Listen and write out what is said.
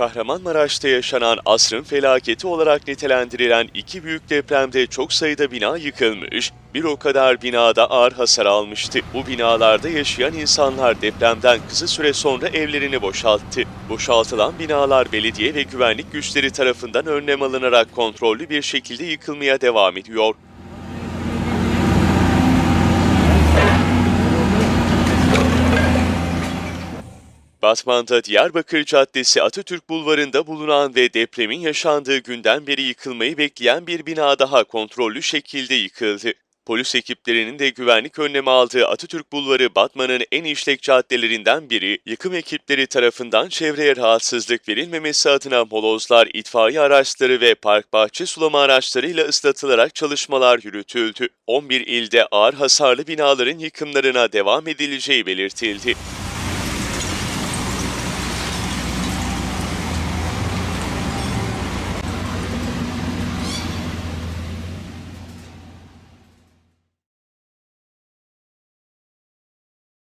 Kahramanmaraş'ta yaşanan asrın felaketi olarak nitelendirilen iki büyük depremde çok sayıda bina yıkılmış, bir o kadar binada ağır hasar almıştı. Bu binalarda yaşayan insanlar depremden kısa süre sonra evlerini boşalttı. Boşaltılan binalar belediye ve güvenlik güçleri tarafından önlem alınarak kontrollü bir şekilde yıkılmaya devam ediyor. Batman'da Diyarbakır Caddesi Atatürk Bulvarı'nda bulunan ve depremin yaşandığı günden beri yıkılmayı bekleyen bir bina daha kontrollü şekilde yıkıldı. Polis ekiplerinin de güvenlik önlemi aldığı Atatürk Bulvarı Batman'ın en işlek caddelerinden biri, yıkım ekipleri tarafından çevreye rahatsızlık verilmemesi adına molozlar, itfaiye araçları ve park bahçe sulama araçlarıyla ıslatılarak çalışmalar yürütüldü. 11 ilde ağır hasarlı binaların yıkımlarına devam edileceği belirtildi.